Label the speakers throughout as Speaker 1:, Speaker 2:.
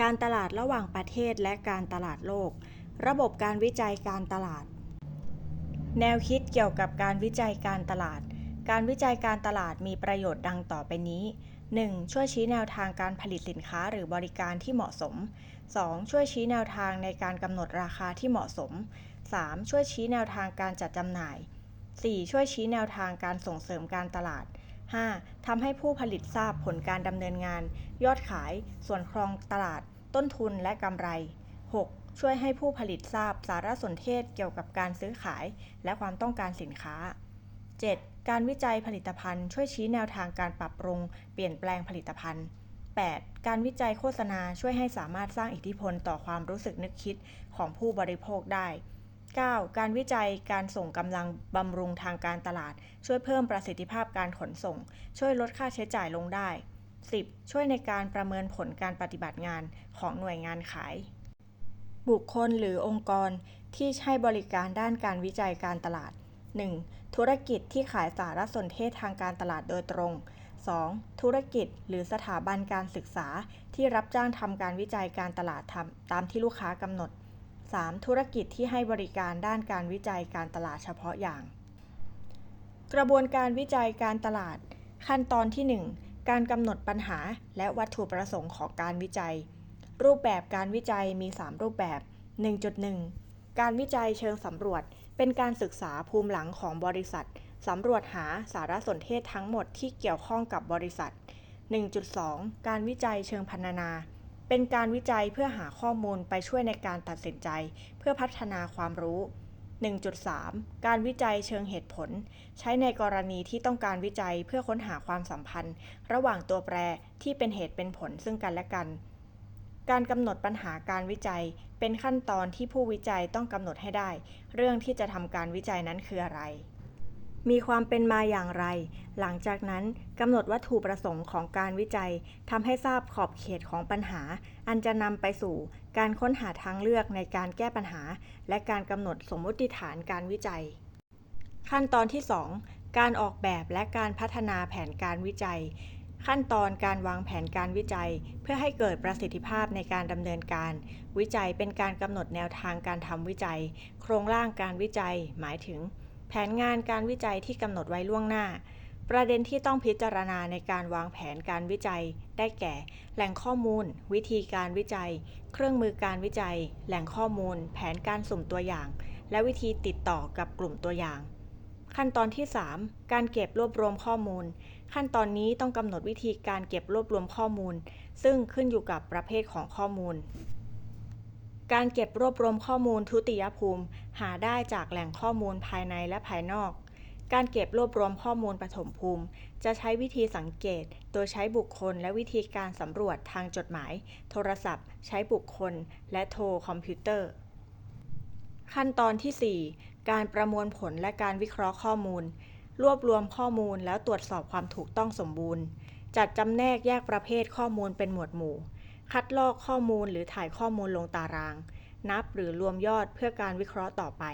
Speaker 1: การตลาดระหว่างประเทศและการตลาดโลก ระบบการวิจัยการตลาด แนวคิดเกี่ยวกับการวิจัยการตลาด การวิจัยการตลาดมีประโยชน์ดังต่อไปนี้ 1. ช่วยชี้แนวทางการผลิตสินค้าหรือบริการที่เหมาะสม 2. ช่วยชี้แนวทางในการกำหนดราคาที่เหมาะสม 3. ช่วยชี้แนวทางการจัดจำหน่าย 4. ช่วยชี้แนวทางการส่งเสริมการตลาด 5. ทำให้ผู้ผลิตทราบผลการดำเนินงาน ยอดขาย ส่วนครองตลาด ต้นทุนและกำไร 6. ช่วยให้ผู้ผลิตทราบสารสนเทศเกี่ยวกับการซื้อขาย และความต้องการสินค้า 7. การวิจัยผลิตภัณฑ์ ช่วยชี้แนวทางการปรับปรุง เปลี่ยนแปลงผลิตภัณฑ์ 8. การวิจัยโฆษณาช่วยให้สามารถสร้างอิทธิพลต่อความรู้สึกนึกคิดของผู้บริโภคได้ 9. การวิจัยการส่งกำลังบำรุงทางการตลาด ช่วยเพิ่มประสิทธิภาพการขนส่ง ช่วยลดค่าใช้จ่ายลงได้ 10. ช่วยในการประเมินผลการปฏิบัติงานของหน่วยงานขาย บุคคลหรือองค์กรที่ให้บริการด้านการวิจัยการตลาด 1. ธุรกิจที่ขายสารสนเทศทางการตลาดโดยตรง 2. ธุรกิจหรือสถาบันการศึกษาที่รับจ้างทำการวิจัยการตลาดทำตามที่ลูกค้ากำหนด 3. ธุรกิจที่ให้บริการด้านการวิจัยการตลาดเฉพาะอย่าง กระบวนการวิจัยการตลาด ขั้นตอนที่ 1 การกำหนดปัญหาและวัตถุประสงค์ของการวิจัย รูปแบบการวิจัยมี 3 รูปแบบ 1.1 การวิจัยเชิงสำรวจ เป็นการศึกษาภูมิหลังของบริษัทสำรวจหาสารสนเทศทั้งหมดที่เกี่ยวข้องกับบริษัท 1.2 การวิจัยเชิงพรรณนา เป็นการวิจัยเพื่อหาข้อมูลไปช่วยในการตัดสินใจ เพื่อพัฒนาความรู้ 1.3 การวิจัยเชิงเหตุผล ใช้ในกรณีที่ต้องการวิจัยเพื่อค้นหาความสัมพันธ์ ระหว่างตัวแปรที่เป็นเหตุเป็นผลซึ่งกันและกัน การกำหนดปัญหาการวิจัย เป็นขั้นตอนที่ผู้วิจัยต้องกำหนดให้ได้ เรื่องที่จะทำการวิจัยนั้นคืออะไร มีความเป็นมาอย่างไร หลังจากนั้นกำหนดวัตถุประสงค์ของการวิจัยทำให้ทราบขอบเขตของปัญหา อันจะนำไปสู่การค้นหาทางเลือกในการแก้ปัญหา และการกำหนดสมมติฐานการวิจัย ขั้นตอนที่ 2 การออกแบบและการพัฒนาแผนการวิจัย ขั้นตอนการวางแผนการวิจัย เพื่อให้เกิดประสิทธิภาพในการดำเนินการ วิจัยเป็นการกำหนดแนวทางการทำวิจัย โครงร่างการวิจัย หมายถึง ผนงานการวิจัยที่กำหนดไว้ล่วงหน้า ประเด็นที่ต้องพิจารณาในการวางแผนการวิจัย ได้แก่ แหล่งข้อมูล วิธีการวิจัย เครื่องมือการวิจัย แหล่งข้อมูล แผนการสุ่มตัวอย่าง และวิธีติดต่อกับกลุ่มตัวอย่าง ขั้นตอนที่ 3 การเก็บรวบรวมข้อมูล ขั้นตอนนี้ต้องกำหนดวิธีการเก็บรวบรวมข้อมูล ซึ่งขึ้นอยู่กับประเภทของข้อมูล การเก็บรวบรวมข้อมูลทุติยภูมิ หาได้จากแหล่งข้อมูลภายในและภายนอก การเก็บรวบรวมข้อมูลปฐมภูมิ จะใช้วิธีสังเกต โดยใช้บุคคลและวิธีการสำรวจทางจดหมาย โทรศัพท์ ใช้บุคคล และโทรคอมพิวเตอร์ ขั้นตอนที่ 4 การประมวลผลและการวิเคราะห์ข้อมูล รวบรวมข้อมูลแล้วตรวจสอบความถูกต้องสมบูรณ์ จัดจำแนกแยกประเภทข้อมูลเป็นหมวดหมู่ คัดลอกข้อมูลหรือถ่ายข้อมูลลงตาราง นับหรือรวมยอดเพื่อการวิเคราะห์ต่อไป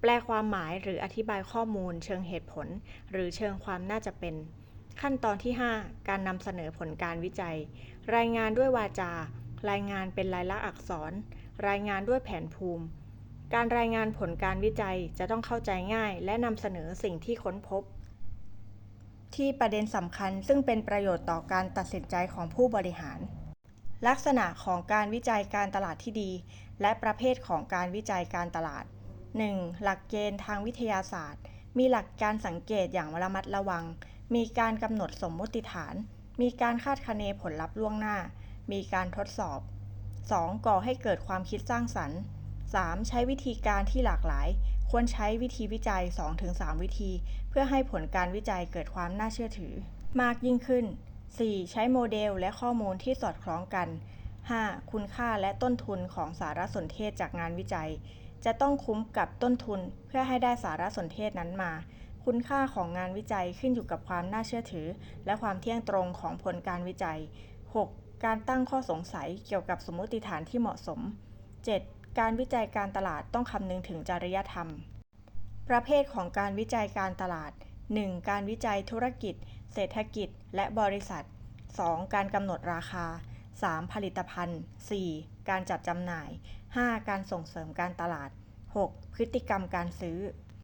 Speaker 1: แปลความหมายหรืออธิบายข้อมูลเชิงเหตุผล หรือเชิงความน่าจะเป็น ขั้นตอนที่ 5 การนำเสนอผลการวิจัย รายงานด้วยวาจา รายงานเป็นลายลักษณ์อักษร รายงานด้วยแผนภูมิ การรายงานผลการวิจัยจะต้องเข้าใจง่าย และนำเสนอสิ่งที่ค้นพบที่ประเด็นสำคัญซึ่งเป็นประโยชน์ต่อการตัดสินใจของผู้บริหาร ลักษณะของการวิจัยการตลาดที่ดี และประเภทของการวิจัยการตลาด 1. หลักเกณฑ์ทางวิทยาศาสตร์ มีหลักการสังเกตอย่างระมัดระวัง มีการกำหนดสมมติฐาน มีการคาดคะเนผลลัพธ์ล่วงหน้า มีการทดสอบ 2. ก่อให้เกิดความคิดสร้างสรรค์ 3. ใช้วิธีการที่หลากหลาย ควรใช้วิธีวิจัย 2-3 วิธี เพื่อให้ผลการวิจัยเกิดความน่าเชื่อถือ มากยิ่งขึ้น 4. ใช้โมเดลและข้อมูลที่สอดคล้องกัน 5. คุณค่าและต้นทุนของสารสนเทศจากงานวิจัย จะต้องคุ้มกับต้นทุนเพื่อให้ได้สารสนเทศนั้นมา คุณค่าของงานวิจัยขึ้นอยู่กับความน่าเชื่อถือ และความเที่ยงตรงของผลการวิจัย 6. การตั้งข้อสงสัยเกี่ยวกับสมมติฐานที่เหมาะสม 7. การวิจัยการตลาดต้องคำนึงถึงจริยธรรม ประเภทของการวิจัยการตลาด 1. การวิจัยธุรกิจ เศรษฐกิจและบริษัท 2. การกำหนดราคา 3. ผลิตภัณฑ์ 4. การจัดจำหน่าย 5. การส่งเสริมการตลาด 6. พฤติกรรมการซื้อ